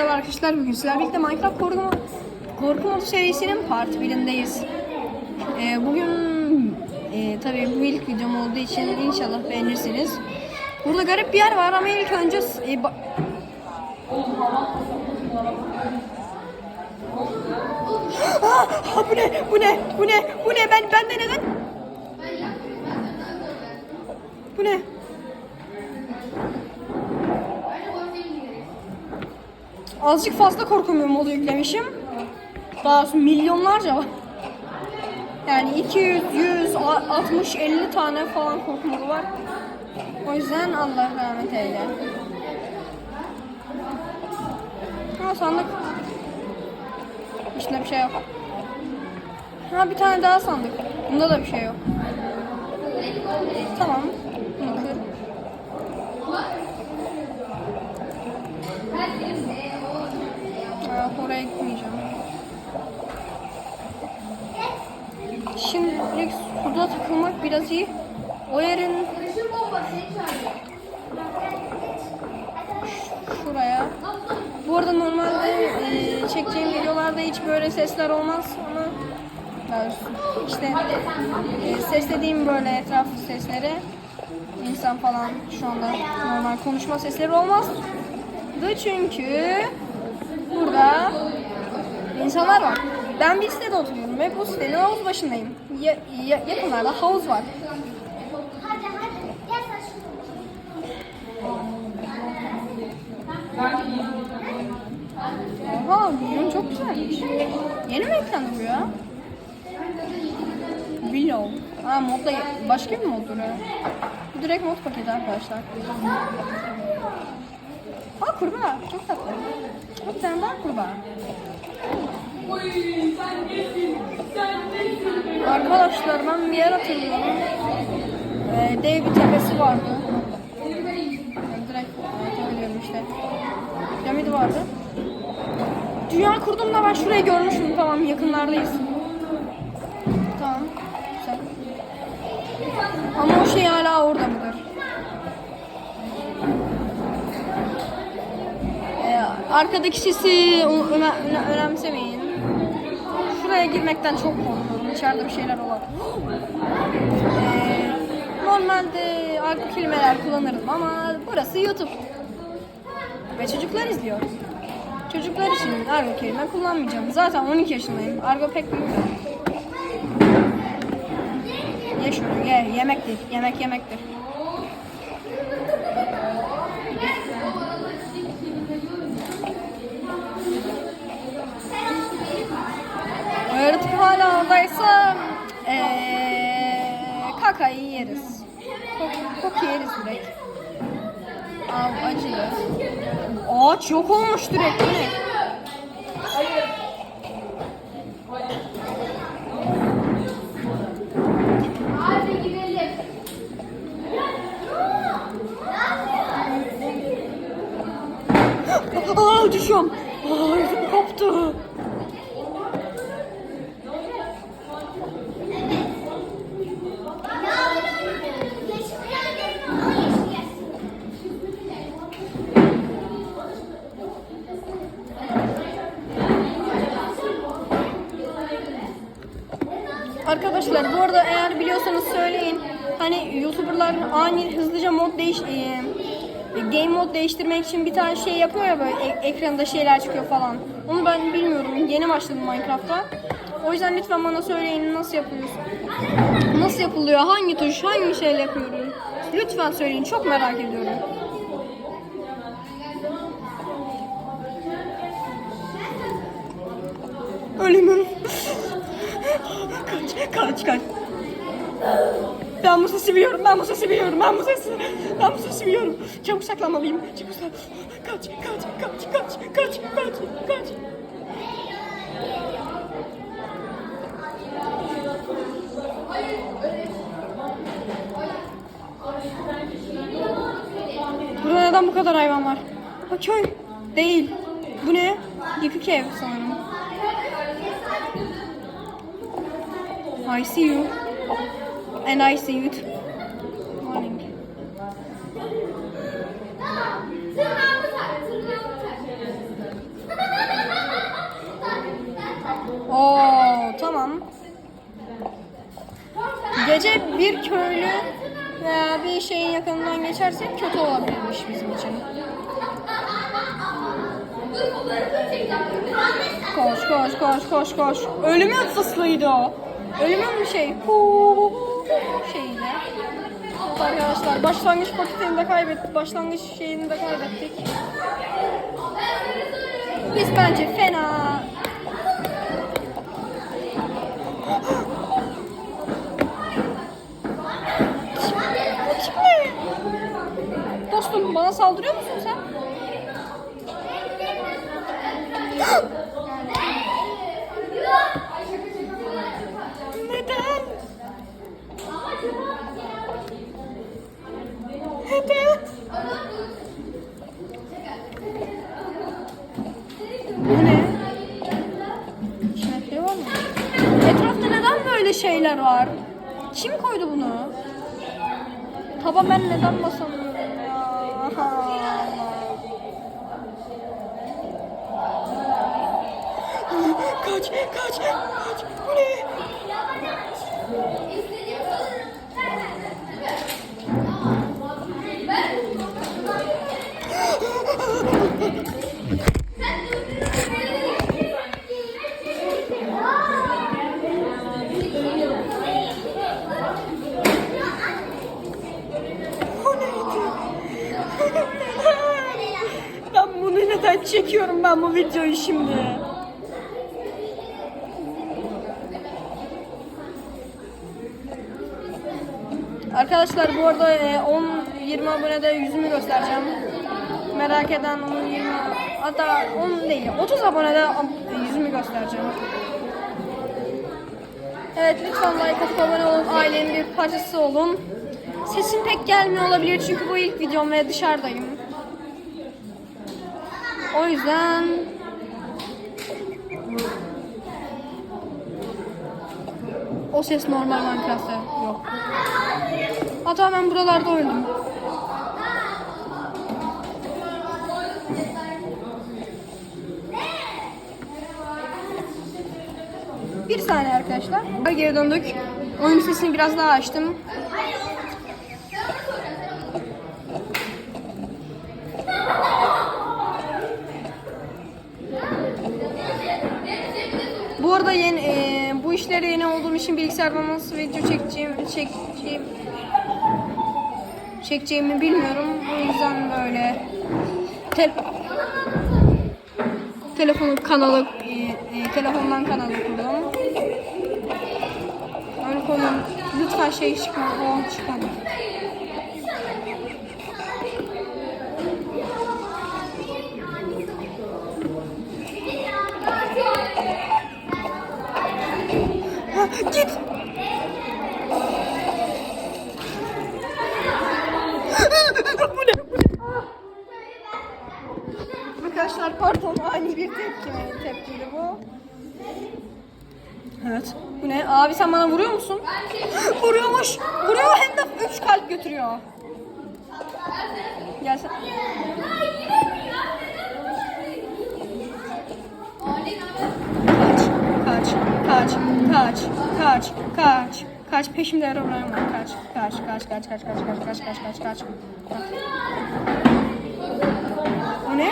Merhaba arkadaşlar bugün sizlerle birlikte Minecraft korku, korku modu serisinin part 1'indeyiz. Ee, bugün e, tabii bu ilk videom olduğu için inşallah beğenirsiniz. Burada garip bir yer var ama ilk önce e, ba- Ah, ah, bu ne? Bu ne? Bu ne? Bu ne? Ben ben de neden? Bu ne? Azıcık fazla korku modu yüklemişim. Daha milyonlarca var. Yani 200, 100, 60, 50 tane falan korku modu var. O yüzden Allah rahmet eyle. Ha sandık. İçinde bir şey yok. Ha bir tane daha sandık. Bunda da bir şey yok. Tamam. Bunu kır. Aa, oraya gitmeyeceğim. Şimdilik suda takılmak biraz iyi. O yerin şuraya. Bu arada normalde e, çekeceğim videolarda hiç böyle sesler olmaz ama işte e, ses dediğim böyle etraf sesleri insan falan şu anda normal konuşma sesleri olmaz. Çünkü insanlar var. Ben bir sitede oturuyorum ve bu sitenin havuz başındayım. Ya, ya- yakınlarda havuz var. Oha videom çok güzelmiş. Yeni mi eklendi bu ya? Willow. Ha modda başka bir moddur ya. Bu direkt mod paketi arkadaşlar. Aa kurbağa. Çok tatlı. Bir tane daha kurbağa. Arkadaşlar ben bir yer hatırlıyorum. Ee, dev bir tepesi vardı. Yani direkt hatırlıyorum işte. Piramidi vardı. Dünya kurduğumda ben şurayı görmüşüm. Tamam yakınlardayız. Tamam. Güzel. Ama o şey hala orada mıdır? Ee, arkadaki sesi önemsemeyin. Şuraya girmekten çok korkuyorum. İçeride bir şeyler olabilir. Ee, normalde argo kelimeler kullanırım ama burası YouTube. Ve çocuklar izliyor. Çocuklar için argo kelime kullanmayacağım. Zaten 12 yaşındayım. Argo pek bilmiyorum. Ye şunu ye. Yemektir. Yemek yemektir. Oradaysa ee, kakayı yeriz. Kok, kok yeriz direkt. Av acılı. Ağaç yok olmuş direkt. Ne? Hadi gidelim. Aa düşüyorum. Aa ödüm koptu. Ya yeşil geldi mi? O yeşil gelsin. Arkadaşlar bu arada eğer biliyorsanız söyleyin. Hani YouTuber'lar ani hızlıca mod değiş e, game mod değiştirmek için bir tane şey yapıyor ya böyle e- ekranda şeyler çıkıyor falan. Onu ben bilmiyorum. Yeni başladım Minecraft'ta. O yüzden lütfen bana söyleyin nasıl yapıyorsun? Nasıl yapılıyor? Hangi tuş? Hangi şeyle yapıyoruz? Lütfen söyleyin. Çok merak ediyorum. Ölümüm. kaç, kaç, kaç. Ben bu sesi biliyorum, ben bu sesi biliyorum, ben bu sesi, ben bu sesi biliyorum. Çabuk saklanmalıyım, çabuk saklan. Kaç, kaç, kaç, kaç, kaç, kaç, kaç. Burada neden bu kadar hayvan var? Ha köy. Değil. Bu ne? Yıkık ev sanırım. I see you and I see you morning. Oo tamam. Gece bir köylü veya bir şeyin yakınından geçersek kötü olabilirmiş bizim için. Koş koş koş koş koş. Ölümün fıslıydı o. Ölümün bir şey. Huu. Evet Arkadaşlar başlangıç paketini de kaybettik. Başlangıç şeyini de kaybettik. Biz bence fena. Ne? Dostum bana saldırıyor musun sen? Neden? Neden? Bu ne? İçine şey var mı? Etrafta neden böyle şeyler var? Kim koydu bunu? Taba ben neden basamıyorum ya? Kaç, kaç, kaç. Bu ne? Ben bu videoyu şimdi? Arkadaşlar bu arada e, 10-20 abonede yüzümü göstereceğim. Merak eden 10-20 hatta 10 değil 30 abonede ab- yüzümü göstereceğim. Evet lütfen like atıp abone olun. Ailenin bir parçası olun. Sesim pek gelmiyor olabilir çünkü bu ilk videom ve dışarıdayım. O yüzden o ses normal Minecraft'ta yok. Hatta ben buralarda öldüm. Bir saniye arkadaşlar. Geri döndük. Oyun sesini biraz daha açtım. Bu arada yeni e, bu işlere yeni olduğum için bilgisayardan nasıl video çekeceğim çekeceğim çekeceğimi bilmiyorum. O yüzden böyle tel telefonu kanalı e, e, telefondan kanalı kurdum. Öyle koyun. Lütfen şey çıkma. O çıkma. Git. bu ne? Bu ne? Arkadaşlar pardon ani bir tepki tepkiydi bu. Evet. Bu ne? Abi sen bana vuruyor musun? Vuruyormuş. Vuruyor hem de 3 kalp götürüyor. Gel sen. Kaç, kaç, kaç, kaç, kaç, peşimde Erol'um var. Kaç, kaç, kaç, kaç, kaç, kaç, kaç, kaç, kaç, kaç, kaç. Bu ne?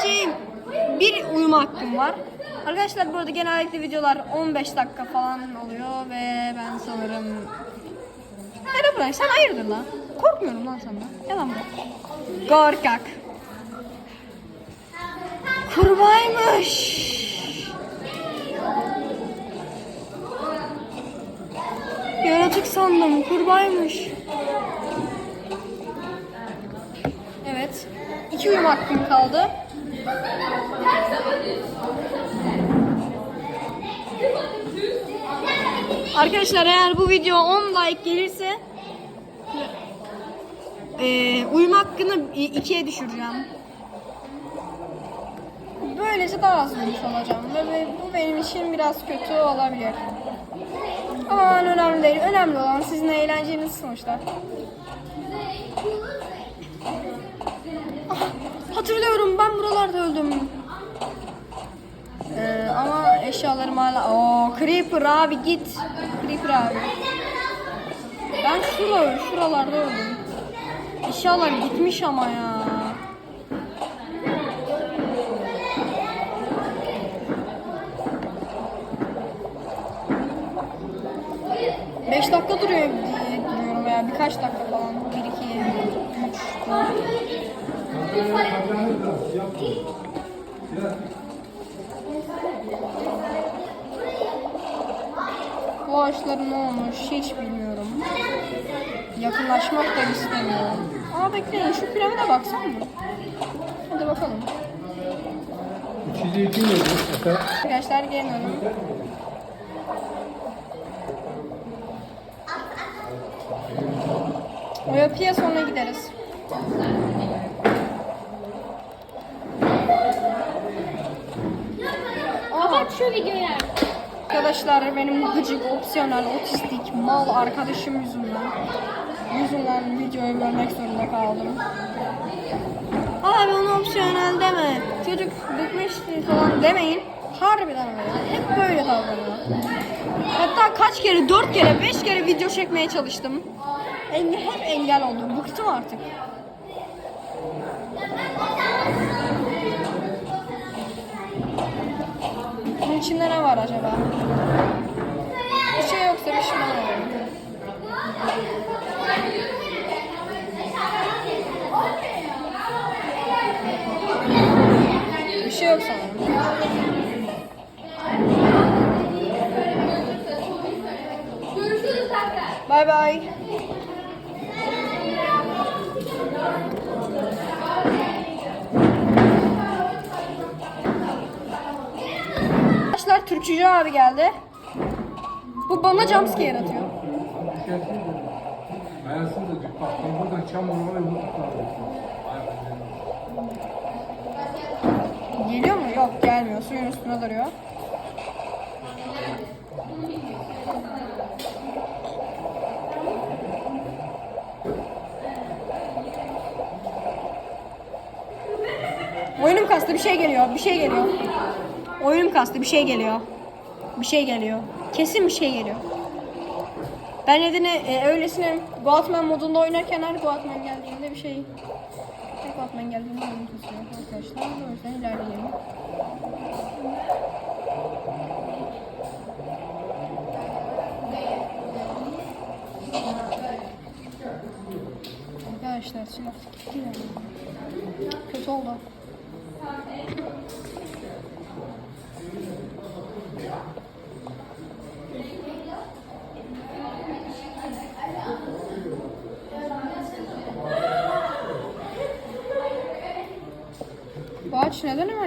Sadece bir uyuma hakkım var. Arkadaşlar bu arada genellikle videolar 15 dakika falan oluyor ve ben sanırım... Herobrine sen hayırdır lan? Korkmuyorum lan senden. Yalan mı? Korkak. Kurbağaymış. Yaratık sandım. Kurbağaymış. Evet. İki uyum hakkım kaldı. Arkadaşlar eğer bu video 10 like gelirse eee uyuma hakkını 2'ye düşüreceğim. Böylece daha az uyumuş olacağım ve bu benim için biraz kötü olabilir. Ama önemli değil. Önemli olan sizin eğlenceniz sonuçta. Buralarda öldüm. Ee, ama eşyalarım hala... Oo, Creeper abi git. Creeper abi. Ben şurada, şuralarda öldüm. Eşyalar gitmiş ama ya. Beş dakika duruyor diye duruyorum ya. Birkaç dakika falan. Bir, iki, üç, dört. Bu ağaçların ne olmuş hiç bilmiyorum. Yakınlaşmak da istemiyorum. Ama bekleyin şu piramide baksana mı? Hadi bakalım. İçeceği kim yedi? Arkadaşlar gelin. O yapıya sonra gideriz. Kapat şu videoyu. Arkadaşlar benim gıcık, opsiyonel, otistik, mal arkadaşım yüzünden yüzünden videoyu bölmek zorunda kaldım. Abi onu opsiyonel deme. Çocuk bıkmıştı falan demeyin. Harbiden öyle. Hep böyle davranıyor. Hatta kaç kere, dört kere, beş kere video çekmeye çalıştım. Enge, hep engel oldum. Bıktım artık. İçinde ne var acaba? Bir şey yoksa bir şey alalım. Bir şey yok sanırım. Görüşürüz tekrar. Türkçücü abi geldi. Bu bana jumpscare yaratıyor. Ayasın da bak ben buradan çamur var ya bunu Geliyor mu? Yok gelmiyor. Suyun üstüne duruyor. Oyunum kastı bir şey geliyor. Bir şey geliyor. Oyunum kastı bir şey geliyor. Bir şey geliyor. Kesin bir şey geliyor. Ben nedeni e, öylesine Goatman modunda oynarken her Goatman geldiğinde bir şey Tek Goatman geldiğinde oyun arkadaşlar. O yüzden ilerleyelim. Arkadaşlar ya. Kötü oldu.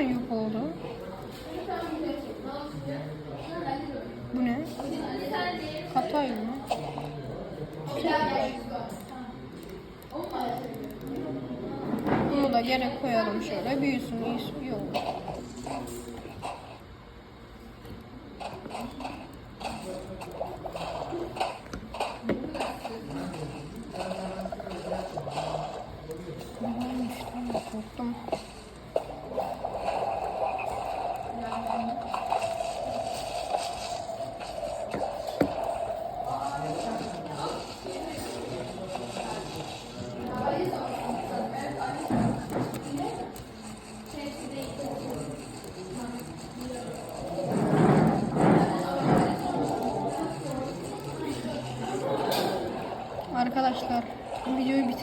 Yok oldu? Bu ne? Katay mı? Bunu da gene koyalım şöyle. Büyüsün, iyi, iyi olur. Neymiş lan? Korktum.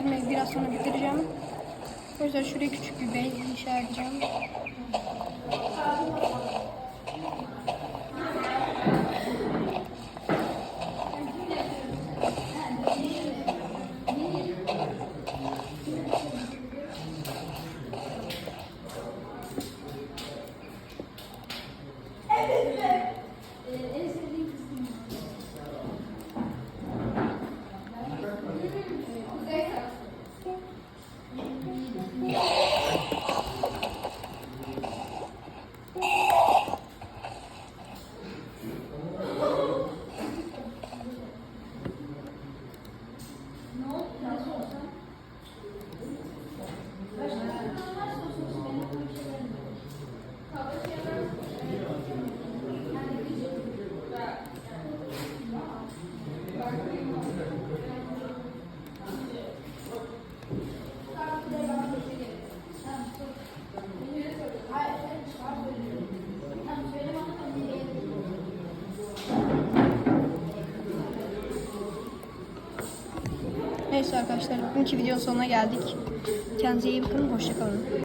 Bitirmek biraz sonra bitireceğim. O yüzden şuraya küçük bir base inşa. Arkadaşlar bugünkü videonun sonuna geldik. Kendinize iyi bakın. Hoşçakalın.